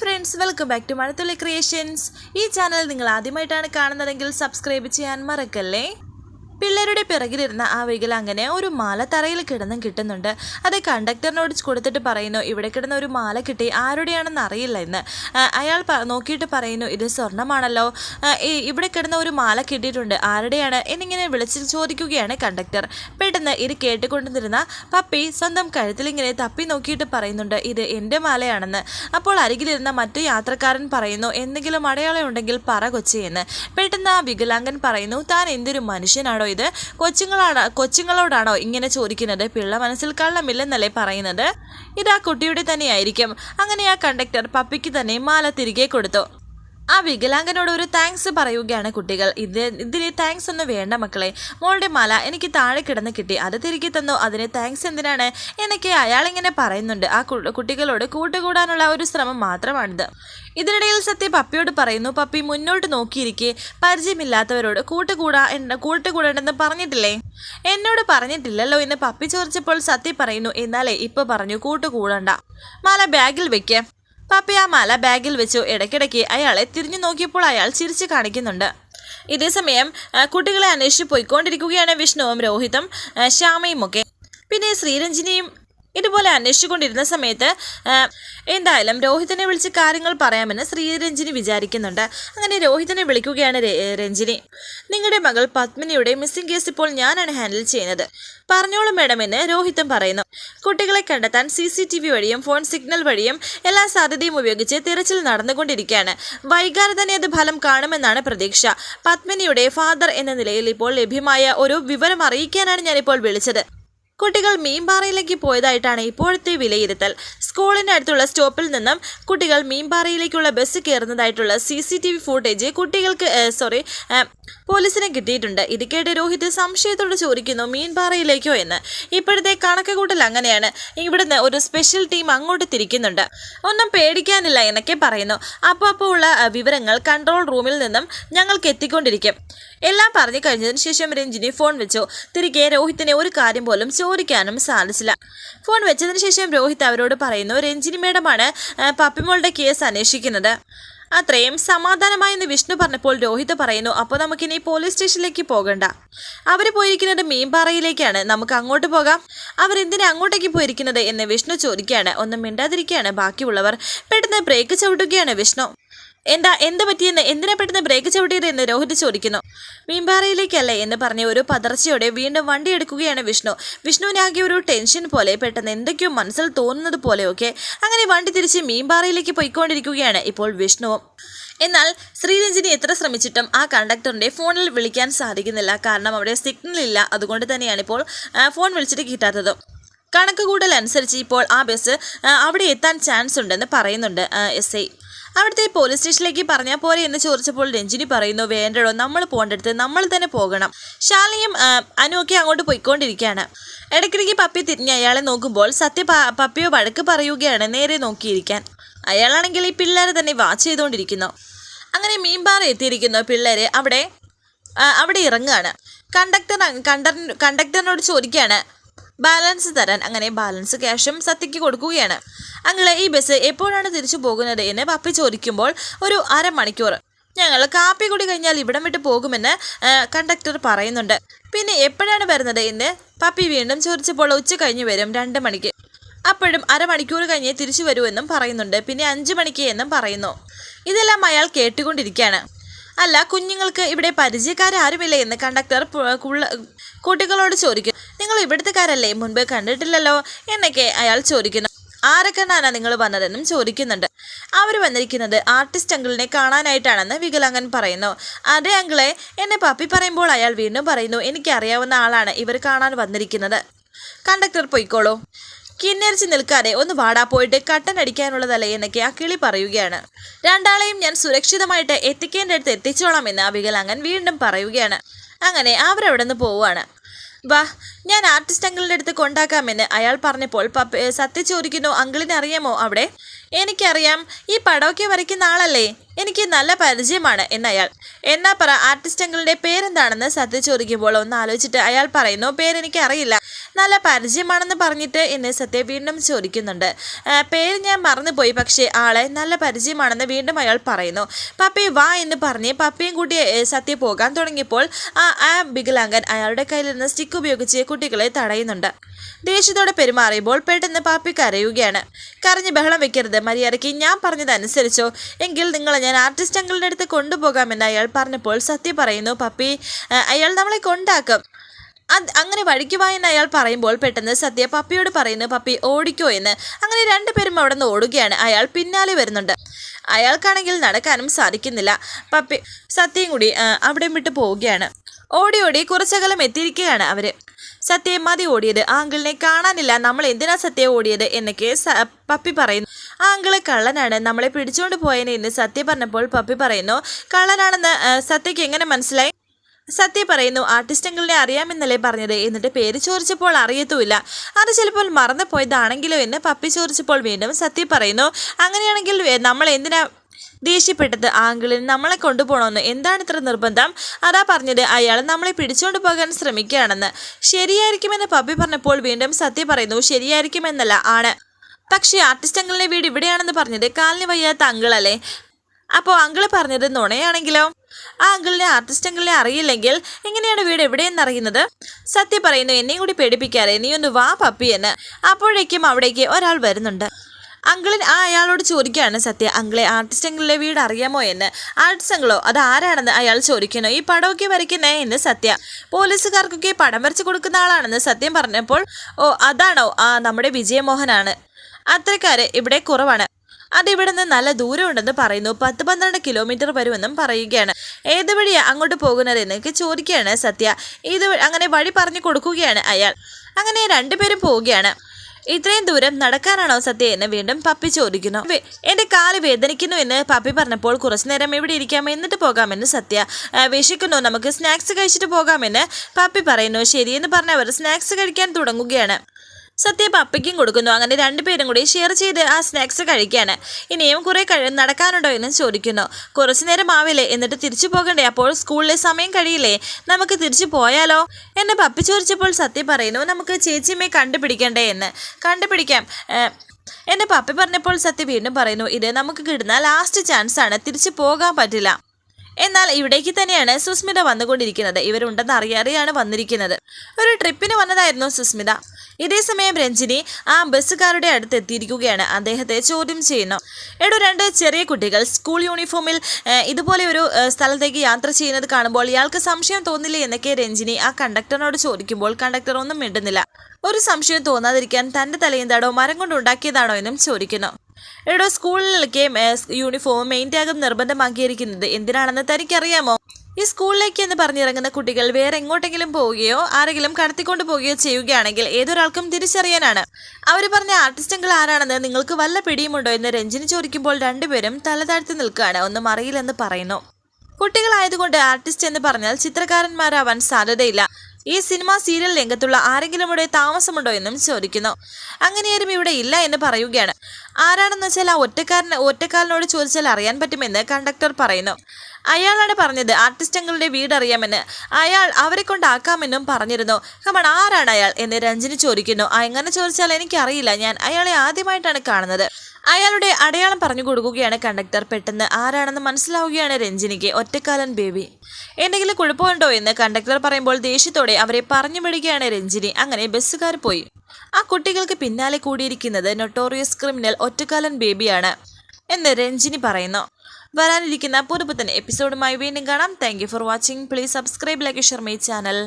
Friends welcome back to Mazhathulli creations ഈ channel നിങ്ങൾ ആദ്യമായിട്ടാണ് കാണുന്നതെങ്കിൽ സബ്സ്ക്രൈബ് ചെയ്യാൻ മറക്കല്ലേ? പിള്ളേരുടെ പിറകിലിരുന്ന ആ വികലാംഗനെ ഒരു മാല തറയിൽ കിടന്നും കിട്ടുന്നുണ്ട്. അത് കണ്ടക്ടറിനോട് കൊടുത്തിട്ട് പറയുന്നു ഇവിടെ കിടന്ന ഒരു മാല കിട്ടി. ആരുടെയാണെന്ന് അറിയില്ല എന്ന് അയാൾ നോക്കിയിട്ട് പറയുന്നു ഇത് സ്വർണമാണല്ലോ ഇവിടെ കിടന്ന ഒരു മാല കിട്ടിയിട്ടുണ്ട്. ആരുടെയാണ്? എന്നിങ്ങനെ വിളിച്ച് ചോദിക്കുകയാണ് കണ്ടക്ടർ. പെട്ടെന്ന് ഇത് കേട്ടുകൊണ്ടിരുന്ന പപ്പി സ്വന്തം കഴുത്തിൽ ഇങ്ങനെ തപ്പി നോക്കിയിട്ട് പറയുന്നുണ്ട് ഇത് എന്റെ മാലയാണെന്ന്. അപ്പോൾ അരികിലിരുന്ന മറ്റു യാത്രക്കാരൻ പറയുന്നു എന്തെങ്കിലും അടയാളം ഉണ്ടെങ്കിൽ പറ കൊച്ചി എന്ന്. പെട്ടെന്ന് ആ വികലാംഗൻ പറയുന്നു താൻ എന്തൊരു മനുഷ്യനാണോ ഇത്? കൊച്ചുങ്ങളാണ് കൊച്ചുങ്ങളോടാണോ ഇങ്ങനെ ചോദിക്കുന്നത്? പിള്ള മനസ്സിൽ കള്ളമില്ലെന്നല്ലേ പറയുന്നത്? ഇത് ആ കുട്ടിയുടെ തന്നെയായിരിക്കും. അങ്ങനെ ആ കണ്ടക്ടർ പപ്പിക്ക് തന്നെ മാല തിരികെ കൊടുത്തു. ആ വികലാംഗനോട് ഒരു താങ്ക്സ് പറയുകയാണ് കുട്ടികൾ. ഇത് ഇതിന് താങ്ക്സ് ഒന്നും വേണ്ട മക്കളെ. മോളുടെ മല എനിക്ക് താഴെ കിടന്ന് കിട്ടി. അത് തിരികെ തന്നു. അതിന് താങ്ക്സ് എന്തിനാണ്? എന്നൊക്കെ അയാൾ ഇങ്ങനെ പറയുന്നുണ്ട്. ആ കുട്ടികളോട് കൂട്ടുകൂടാനുള്ള ഒരു ശ്രമം മാത്രമാണിത്. ഇതിനിടയിൽ സത്യ പപ്പിയോട് പറയുന്നു പപ്പി മുന്നോട്ട് നോക്കിയിരിക്കെ. പരിചയമില്ലാത്തവരോട് കൂട്ടുകൂടാ കൂട്ടുകൂടേണ്ടെന്ന് പറഞ്ഞിട്ടില്ലേ? എന്നോട് പറഞ്ഞിട്ടില്ലല്ലോ എന്ന് പപ്പി ചോദിച്ചപ്പോൾ സത്യ പറയുന്നു എന്നാലേ ഇപ്പൊ പറഞ്ഞു കൂട്ടുകൂടണ്ട. മല ബാഗിൽ വെക്ക്. പപ്പി ആ ബാഗിൽ വെച്ചു ഇടയ്ക്കിടയ്ക്ക് അയാളെ തിരിഞ്ഞു നോക്കിയപ്പോൾ അയാൾ ചിരിച്ചു കാണിക്കുന്നുണ്ട്. ഇതേസമയം കുട്ടികളെ അന്വേഷിച്ച് പോയിക്കൊണ്ടിരിക്കുകയാണ് വിഷ്ണുവും രോഹിതും ശ്യാമയും ഒക്കെ പിന്നെ ശ്രീരഞ്ജിനിയും ഇതുപോലെ അന്വേഷിച്ചുകൊണ്ടിരുന്ന സമയത്ത് എന്തായാലും രോഹിതിനെ വിളിച്ച് കാര്യങ്ങൾ പറയാമെന്ന് ശ്രീരഞ്ജിനി വിചാരിക്കുന്നുണ്ട്. അങ്ങനെ രോഹിതിനെ വിളിക്കുകയാണ് രഞ്ജിനി. നിങ്ങളുടെ മകൾ പത്മിനിയുടെ മിസ്സിംഗ് കേസ് ഇപ്പോൾ ഞാനാണ് ഹാൻഡിൽ ചെയ്യുന്നത്. പറഞ്ഞോളൂ മേഡം എന്ന് രോഹിതം പറയുന്നു. കുട്ടികളെ കണ്ടെത്താൻ സി സി ടി വി വഴിയും ഫോൺ സിഗ്നൽ വഴിയും എല്ലാ സാധ്യതയും ഉപയോഗിച്ച് തിരച്ചിൽ നടന്നുകൊണ്ടിരിക്കുകയാണ്. വൈകാതെ തന്നെ അത് ഫലം കാണുമെന്നാണ് പ്രതീക്ഷ. പത്മിനിയുടെ ഫാദർ എന്ന നിലയിൽ ഇപ്പോൾ ലഭ്യമായ ഒരു വിവരം അറിയിക്കാനാണ് ഞാനിപ്പോൾ വിളിച്ചത്. കുട്ടികൾ മീൻപാറയിലേക്ക് പോയതായിട്ടാണ് ഇപ്പോഴത്തെ വിലയിരുത്തൽ. സ്കൂളിന് അടുത്തുള്ള സ്റ്റോപ്പിൽ നിന്നും കുട്ടികൾ മീൻപാറയിലേക്കുള്ള bus കയറുന്നതായിട്ടുള്ള C C T V footage കുട്ടികൾക്ക് സോറി പോലീസിന് കിട്ടിയിട്ടുണ്ട്. ഇത് കേട്ട് രോഹിത് സംശയത്തോട് ചോദിക്കുന്നു മീൻപാറയിലേക്കോ എന്ന്? ഇപ്പോഴത്തെ കണക്ക് കൂട്ടൽ അങ്ങനെയാണ്. ഇവിടുന്ന് ഒരു സ്പെഷ്യൽ ടീം അങ്ങോട്ട് തിരിക്കുന്നുണ്ട്. ഒന്നും പേടിക്കാനില്ല എന്നൊക്കെ പറയുന്നു. അപ്പോൾ അപ്പോൾ ഉള്ള വിവരങ്ങൾ കൺട്രോൾ റൂമിൽ നിന്നും ഞങ്ങൾക്ക് എത്തിക്കൊണ്ടിരിക്കും. എല്ലാം പറഞ്ഞു കഴിഞ്ഞതിന് ശേഷം രഞ്ജിനി ഫോൺ വെച്ചു. തിരികെ രോഹിത്തിനെ ഒരു കാര്യം പോലും ചോദിക്കാനും സാധിച്ചില്ല. ഫോൺ വെച്ചതിന് ശേഷം രോഹിത് അവരോട് പറയുന്നു രഞ്ജിനി മേഡമാണ് പപ്പിമോളുടെ കേസ് അന്വേഷിക്കുന്നത്. അത്രയും സമാധാനമായെന്ന് വിഷ്ണു പറഞ്ഞപ്പോൾ രോഹിത് പറയുന്നു അപ്പോൾ നമുക്കിനി പോലീസ് സ്റ്റേഷനിലേക്ക് പോകണ്ട. അവർ പോയിരിക്കുന്നത് മീൻപാറയിലേക്കാണ്. നമുക്ക് അങ്ങോട്ട് പോകാം. അവരെന്തിനാ അങ്ങോട്ടേക്ക് പോയിരിക്കുന്നത്? എന്ന് വിഷ്ണു ചോദിക്കുകയാണ്. ഒന്നും മിണ്ടാതിരിക്കുകയാണ് ബാക്കിയുള്ളവർ. പെട്ടെന്ന് ബ്രേക്ക് ചവിട്ടുകയാണ് വിഷ്ണു. എന്താ എന്ത് പറ്റിയെന്ന് എന്തിനാ പെട്ടെന്ന് ബ്രേക്ക് ചവിട്ടിയത് എന്ന് രോഹിത് ചോദിക്കുന്നു. മീൻപാറയിലേക്കല്ലേ എന്ന് പറഞ്ഞ് ഒരു പതർച്ചയോടെ വീണ്ടും വണ്ടി എടുക്കുകയാണ് വിഷ്ണു. വിഷ്ണുവിനാകെ ഒരു ടെൻഷൻ പോലെ പെട്ടെന്ന് എന്തൊക്കെയോ മനസ്സിൽ തോന്നുന്നത് പോലെയൊക്കെ അങ്ങനെ വണ്ടി തിരിച്ച് മീൻപാറയിലേക്ക് പോയിക്കൊണ്ടിരിക്കുകയാണ് ഇപ്പോൾ വിഷ്ണുവും എന്നാൽ ശ്രീരഞ്ജിനി എത്ര ശ്രമിച്ചിട്ടും ആ കണ്ടക്ടറിന്റെ ഫോണിൽ വിളിക്കാൻ സാധിക്കുന്നില്ല. കാരണം അവിടെ സിഗ്നൽ ഇല്ല. അതുകൊണ്ട് തന്നെയാണ് ഇപ്പോൾ ഫോൺ വിളിച്ചിട്ട് കിട്ടാത്തത്. കണക്ക് അനുസരിച്ച് ഇപ്പോൾ ആ ബസ് അവിടെ എത്താൻ ചാൻസ് ഉണ്ടെന്ന് പറയുന്നുണ്ട് എസ് ഐ. അവിടുത്തെ പോലീസ് സ്റ്റേഷനിലേക്ക് പറഞ്ഞാൽ പോരെ എന്ന് ചോദിച്ചപ്പോൾ രഞ്ജിനി പറയുന്നു വേണ്ടടോ നമ്മൾ പോകേണ്ടടുത്ത് നമ്മൾ തന്നെ പോകണം. ശാലയും അനുവൊക്കെ അങ്ങോട്ട് പോയിക്കൊണ്ടിരിക്കുകയാണ്. ഇടയ്ക്കിടയ്ക്ക് പപ്പി തിരിഞ്ഞ് അയാളെ നോക്കുമ്പോൾ സത്യ പപ്പിയോ വഴക്ക് പറയുകയാണ് നേരെ നോക്കിയിരിക്കാൻ. അയാളാണെങ്കിൽ ഈ പിള്ളേരെ തന്നെ വാച്ച് ചെയ്തുകൊണ്ടിരിക്കുന്നു അങ്ങനെ മീൻപാറ എത്തിയിരിക്കുന്നു പിള്ളേരെ അവിടെ അവിടെ ഇറങ്ങുകയാണ്. കണ്ടക്ടർ കണ്ടക്ടറിനോട് ചോദിക്കുകയാണ് ബാലൻസ് തരാൻ അങ്ങനെ ബാലൻസ് ക്യാഷും സത്യയ്ക്ക് കൊടുക്കുകയാണ്. അങ്ങനെ ഈ ബസ് എപ്പോഴാണ് തിരിച്ചു പോകുന്നത് എന്ന് പപ്പി ചോദിക്കുമ്പോൾ ഒരു അരമണിക്കൂർ. ഞങ്ങൾ കാപ്പി കൂടി കഴിഞ്ഞാൽ ഇവിടം വിട്ട് പോകുമെന്ന് കണ്ടക്ടർ പറയുന്നുണ്ട്. പിന്നെ എപ്പോഴാണ് വരുന്നത് എന്ന് പപ്പി വീണ്ടും ചോദിച്ചപ്പോൾ ഉച്ച കഴിഞ്ഞ് വരും രണ്ട് മണിക്ക്. അപ്പോഴും അരമണിക്കൂർ കഴിഞ്ഞേ തിരിച്ചു വരുമെന്നും പറയുന്നുണ്ട്. പിന്നെ അഞ്ച് മണിക്ക് എന്നും പറയുന്നു. ഇതെല്ലാം അയാൾ കേട്ടുകൊണ്ടിരിക്കുകയാണ്. അല്ല കുഞ്ഞുങ്ങൾക്ക് ഇവിടെ പരിചയക്കാരാരുമില്ലേ എന്ന് കണ്ടക്ടർ കുട്ടികളോട് ചോദിക്കും. നിങ്ങൾ ഇവിടുത്തുകാരല്ലേ? മുൻപ് കണ്ടിട്ടില്ലല്ലോ? എന്നൊക്കെ അയാൾ ചോദിക്കുന്നു. ആരെ നിങ്ങൾ വന്നതെന്നും ചോദിക്കുന്നുണ്ട്. അവർ വന്നിരിക്കുന്നത് ആർട്ടിസ്റ്റ് അങ്കിളിനെ കാണാനായിട്ടാണെന്ന് വികലാംഗൻ പറയുന്നു. അതെ അങ്കിളെ എന്നെ പപ്പി പറയുമ്പോൾ അയാൾ വീണ്ടും പറയുന്നു എനിക്കറിയാവുന്ന ആളാണ് ഇവർ കാണാൻ വന്നിരിക്കുന്നത്. കണ്ടക്ടർ പൊയ്ക്കോളൂ. കിന്നരിച്ച് നിൽക്കാതെ ഒന്ന് വാടാ പോയിട്ട് കട്ടൻ അടിക്കാനുള്ളതല്ലേ? എന്നൊക്കെ ആ കിളി പറയുകയാണ്. രണ്ടാളെയും ഞാൻ സുരക്ഷിതമായിട്ട് എത്തിക്കേണ്ട അടുത്ത് എത്തിച്ചോളാം എന്ന് ആ വികലാംഗൻ വീണ്ടും പറയുകയാണ്. അങ്ങനെ അവരവിടെ നിന്ന് പോവുകയാണ്. വാ ഞാൻ ആർട്ടിസ്റ്റ് അങ്കിളിന്റെ അടുത്ത് കൊണ്ടാക്കാമെന്ന് അയാൾ പറഞ്ഞപ്പോൾ പപ്പ സത്യ ചോദിക്കുന്നു അങ്കിളിനറിയാമോ അവിടെ? എനിക്കറിയാം ഈ പടമൊക്കെ വരയ്ക്കുന്ന ആളല്ലേ? എനിക്ക് നല്ല പരിചയമാണ് എന്നയാൾ. എന്നാ പറ ആർട്ടിസ്റ്റങ്ങളുടെ പേരെന്താണെന്ന് സത്യ ചോദിക്കുമ്പോൾ ഒന്ന് ആലോചിച്ചിട്ട് അയാൾ പറയുന്നു പേരെനിക്ക് അറിയില്ല നല്ല പരിചയമാണെന്ന് പറഞ്ഞിട്ട് എന്നെ സത്യ വീണ്ടും ചോദിക്കുന്നുണ്ട് പേര് ഞാൻ മറന്നുപോയി പക്ഷേ ആളെ നല്ല പരിചയമാണെന്ന് വീണ്ടും അയാൾ പറയുന്നു. പപ്പി വാ എന്ന് പറഞ്ഞ് പപ്പിയും കൂട്ടി സത്യ പോകാൻ തുടങ്ങിയപ്പോൾ ആ ആ ബിഗലാങ്കൻ അയാളുടെ കയ്യിലിരുന്ന് സ്റ്റിക്ക് ഉപയോഗിച്ച് കുട്ടികളെ തടയുന്നുണ്ട്. ദേഷ്യത്തോടെ പെരുമാറിയപ്പോൾ പെട്ടെന്ന് പാപ്പി കരയുകയാണ്. കരഞ്ഞ് ബഹളം വെക്കരുത് മര്യാദയ്ക്ക്. ഞാൻ പറഞ്ഞതനുസരിച്ചോ. എങ്കിൽ നിങ്ങളെ ഞാൻ ആർട്ടിസ്റ്റ് അങ്കിളിന്റെ അടുത്ത് കൊണ്ടുപോകാമെന്ന് അയാൾ പറഞ്ഞപ്പോൾ സത്യ പറയുന്നു പപ്പി അയാൾ നമ്മളെ കൊണ്ടാക്കും. അത് അങ്ങനെ വഴിക്ക് വായെന്ന് അയാൾ പറയുമ്പോൾ പെട്ടെന്ന് സത്യ പപ്പിയോട് പറയുന്നു പപ്പി ഓടിക്കോ എന്ന്. അങ്ങനെ രണ്ടുപേരും അവിടെ നിന്ന് ഓടുകയാണ്. അയാൾ പിന്നാലെ വരുന്നുണ്ട്. അയാൾക്കാണെങ്കിൽ നടക്കാനും സാധിക്കുന്നില്ല. പപ്പി സത്യം കൂടി അവിടെ വിട്ട് പോവുകയാണ്. ഓടി ഓടി കുറച്ചകലം എത്തിയിരിക്കുകയാണ് അവർ. സത്യം മതി ഓടിയത്. ആങ്കിളിനെ കാണാനില്ല. നമ്മൾ എന്തിനാ സത്യം ഓടിയത് എന്നൊക്കെ പപ്പി പറയുന്നു. ആങ്കിൾ കള്ളനാണ്. നമ്മളെ പിടിച്ചുകൊണ്ട് പോയനെ എന്ന് സത്യ പറഞ്ഞപ്പോൾ പപ്പി പറയുന്നു കള്ളനാണെന്ന് സത്യക്ക് എങ്ങനെ മനസ്സിലായി? സത്യ പറയുന്നു ആർട്ടിസ്റ്റ് അങ്കിളിനെ അറിയാമെന്നല്ലേ പറഞ്ഞത്. എന്നിട്ട് പേര് ചോദിച്ചപ്പോൾ അറിയത്തുമില്ല. അത് ചിലപ്പോൾ മറന്നു പോയതാണെങ്കിലോ എന്ന് പപ്പി ചോദിച്ചപ്പോൾ വീണ്ടും സത്യ പറയുന്നു അങ്ങനെയാണെങ്കിൽ നമ്മൾ എന്തിനാ ദേഷ്യപ്പെട്ടത് ആങ്കിളിന് നമ്മളെ കൊണ്ടുപോകണമെന്ന്. എന്താണ് ഇത്ര നിർബന്ധം? അതാ പറഞ്ഞത് അയാൾ നമ്മളെ പിടിച്ചുകൊണ്ട് പോകാൻ ശ്രമിക്കുകയാണെന്ന്. ശരിയായിരിക്കുമെന്ന് പപ്പി പറഞ്ഞപ്പോൾ വീണ്ടും സത്യ പറയുന്നു ശരിയായിരിക്കുമെന്നല്ല ആണ്. പക്ഷേ ആർട്ടിസ്റ്റ് അങ്കിളിന്റെ വീട് ഇവിടെയാണെന്ന് പറഞ്ഞത് കാലിന് വയ്യാത്ത അങ്കിളല്ലേ? അപ്പോൾ അങ്കിൾ പറഞ്ഞത് നുണയാണെങ്കിലോ? ആ അങ്കിളിനെ ആർട്ടിസ്റ്റ് അങ്കിളിനെ അറിയില്ലെങ്കിൽ എങ്ങനെയാണ് വീട് എവിടെയെന്ന് അറിയുന്നത്? സത്യ പറയുന്നു എന്നെയും കൂടി പേടിപ്പിക്കാതെ നീ ഒന്ന് വാ പപ്പി എന്ന്. അപ്പോഴേക്കും അവിടേക്ക് ഒരാൾ വരുന്നുണ്ട്. അങ്കിളിൻ ആ അയാളോട് ചോദിക്കുകയാണ് സത്യ. അങ്കിളെ ആർട്ടിസ്റ്റ് അങ്കിളിലെ വീട് അറിയാമോ എന്ന്? ആർട്ടിസ്റ്റ് അങ്കിളോ അത് ആരാണെന്ന് അയാൾ ചോദിക്കുന്നു. ഈ പടമൊക്കെ വരയ്ക്കുന്നേ എന്ന് സത്യ. പോലീസുകാർക്കൊക്കെ പടം വരച്ച് കൊടുക്കുന്ന ആളാണെന്ന് സത്യം പറഞ്ഞപ്പോൾ ഓ അതാണോ? ആ നമ്മുടെ വിജയമോഹനാണ്. അത്രക്കാര് ഇവിടെ കുറവാണ്. അതിവിടെ നിന്ന് നല്ല ദൂരമുണ്ടെന്ന് പറയുന്നു. പത്ത് പന്ത്രണ്ട് കിലോമീറ്റർ വരുമെന്നും പറയുകയാണ്. ഏത് വഴിയാണ് അങ്ങോട്ട് പോകുന്നത് എന്നൊക്കെ ചോദിക്കുകയാണ് സത്യ. ഇത് അങ്ങനെ വഴി പറഞ്ഞു കൊടുക്കുകയാണ് അയാൾ. അങ്ങനെ രണ്ടുപേരും പോവുകയാണ്. ഇത്രയും ദൂരം നടക്കാനാണോ സത്യ എന്ന് വീണ്ടും പപ്പി ചോദിക്കുന്നു. എന്റെ കാൽ വേദനിക്കുന്നു എന്ന് പപ്പി പറഞ്ഞപ്പോൾ കുറച്ചു നേരം ഇവിടെ ഇരിക്കാം എന്നിട്ട് പോകാമെന്ന് സത്യ വിഷിക്കുന്നു. നമുക്ക് സ്നാക്സ് കഴിച്ചിട്ട് പോകാമെന്ന് പപ്പി പറയുന്നു. ശരിയെന്ന് പറഞ്ഞവർ സ്നാക്സ് കഴിക്കാൻ തുടങ്ങുകയാണ്. സത്യ പപ്പയ്ക്കും കൊടുക്കുന്നു. അങ്ങനെ രണ്ടുപേരും കൂടി ഷെയർ ചെയ്ത് ആ സ്നാക്സ് കഴിക്കാണ്. ഇനിയും കുറെ കഴി നടക്കാനുണ്ടോ എന്ന് ചോദിക്കുന്നു. കുറച്ചു നേരം ആവില്ലേ? എന്നിട്ട് തിരിച്ചു പോകണ്ടേ? അപ്പോൾ സ്കൂളിലെ സമയം കഴിയില്ലേ? നമുക്ക് തിരിച്ചു പോയാലോ? എന്നെ പപ്പി ചോദിച്ചപ്പോൾ സത്യ പറയുന്നു നമുക്ക് ചേച്ചിയമ്മയെ കണ്ടുപിടിക്കണ്ടേ എന്ന്. കണ്ടുപിടിക്കാം. എന്ന് പപ്പി പറഞ്ഞപ്പോൾ സത്യ വീണ്ടും പറയുന്നു ഇത് നമുക്ക് കിട്ടുന്ന ലാസ്റ്റ് ചാൻസ് ആണ്. തിരിച്ചു പോകാൻ പറ്റില്ല. എന്നാൽ ഇവിടേക്ക് തന്നെയാണ് സുസ്മിത വന്നുകൊണ്ടിരിക്കുന്നത്. ഇവരുണ്ടെന്ന് അറിയാതെയാണ് വന്നിരിക്കുന്നത്. ഒരു ട്രിപ്പിന് വന്നതായിരുന്നു സുസ്മിത. ഇതേ സമയം രഞ്ജിനി ആ ബസ്സുകാരുടെ അടുത്ത് എത്തിയിരിക്കുകയാണ് അദ്ദേഹത്തെ ചോദ്യം ചെയ്യുന്നു. എടോ രണ്ട് ചെറിയ കുട്ടികൾ സ്കൂൾ യൂണിഫോമിൽ ഇതുപോലെ ഒരു സ്ഥലത്തേക്ക് യാത്ര ചെയ്യുന്നത് കാണുമ്പോൾ ഇയാൾക്ക് സംശയം തോന്നില്ലേ എന്നൊക്കെ രഞ്ജിനി ആ കണ്ടക്ടറിനോട് ചോദിക്കുമ്പോൾ കണ്ടക്ടർ ഒന്നും മിണ്ടുന്നില്ല. ഒരു സംശയം തോന്നാതിരിക്കാൻ തന്റെ തലയെന്താടോ മരം കൊണ്ട് ഉണ്ടാക്കിയതാണോ എന്നും ചോദിക്കുന്നു. എടോ സ്കൂളിലേക്ക് യൂണിഫോം മെയിൻ ടാഗും നിർബന്ധമാക്കിയിരിക്കുന്നത്. എന്തിനാണെന്ന് തനിക്കറിയാമോ? ഈ സ്കൂളിലേക്ക് എന്ന് പറഞ്ഞിറങ്ങുന്ന കുട്ടികൾ വേറെ എങ്ങോട്ടെങ്കിലും പോവുകയോ ആരെങ്കിലും കടത്തിക്കൊണ്ട് പോവുകയോ ചെയ്യുകയാണെങ്കിൽ ഏതൊരാൾക്കും തിരിച്ചറിയാനാണ്. അവർ പറഞ്ഞ ആർട്ടിസ്റ്റുകൾ ആരാണെന്ന് നിങ്ങൾക്ക് വല്ല പിടിയുമുണ്ടോ എന്ന് രഞ്ജിനി ചോദിക്കുമ്പോൾ രണ്ടുപേരും തലതാഴ്ത്തി നിൽക്കുകയാണ്. ഒന്നും അറിയില്ലെന്ന് പറയുന്നു. കുട്ടികളായതുകൊണ്ട് ആർട്ടിസ്റ്റ് എന്ന് പറഞ്ഞാൽ ചിത്രകാരന്മാരാവാൻ സാധ്യതയില്ല. ഈ സിനിമ സീരിയൽ രംഗത്തുള്ള ആരെങ്കിലും ഇവിടെ താമസമുണ്ടോ എന്നും ചോദിക്കുന്നു. അങ്ങനെയാരും ഇവിടെ ഇല്ല എന്ന് പറയുകയാണ്. ആരാണെന്ന് വെച്ചാൽ ആ ഒറ്റക്കാരന് ഒറ്റക്കാരനോട് ചോദിച്ചാൽ അറിയാൻ പറ്റുമെന്ന് കണ്ടക്ടർ പറയുന്നു. അയാളാണ് പറഞ്ഞത് ആർട്ടിസ്റ്റങ്ങളുടെ വീട് അറിയാമെന്ന്. അയാൾ അവരെ കൊണ്ടാക്കാമെന്നും പറഞ്ഞിരുന്നു. കമൺ ആരാണ് അയാൾ? എന്ന് രഞ്ജിനി ചോദിക്കുന്നു. എങ്ങനെ ചോദിച്ചാൽ എനിക്കറിയില്ല. ഞാൻ അയാളെ ആദ്യമായിട്ടാണ് കാണുന്നത്. അയാളുടെ അടയാളം പറഞ്ഞു കൊടുക്കുകയാണ് കണ്ടക്ടർ. പെട്ടെന്ന് ആരാണെന്ന് മനസ്സിലാവുകയാണ് രഞ്ജിനിക്ക്. ഒറ്റക്കാലൻ ബേബി. എന്തെങ്കിലും കുഴപ്പമുണ്ടോ? എന്ന് കണ്ടക്ടർ പറയുമ്പോൾ ദേഷ്യത്തോടെ അവരെ പറഞ്ഞു വിടുകയാണ് രഞ്ജിനി. അങ്ങനെ ബസ്സുകാർ പോയി. ആ കുട്ടികൾക്ക് പിന്നാലെ കൂടിയിരിക്കുന്നത് നൊട്ടോറിയസ് ക്രിമിനൽ ഒറ്റക്കാലൻ ബേബിയാണ് എന്ന് രഞ്ജിനി പറയുന്നു. വരാനിരിക്കുന്ന പുതുപുത്തൻ എപ്പിസോഡുമായി വീണ്ടും കാണാം. Thank for watching please subscribe like Sharmi channel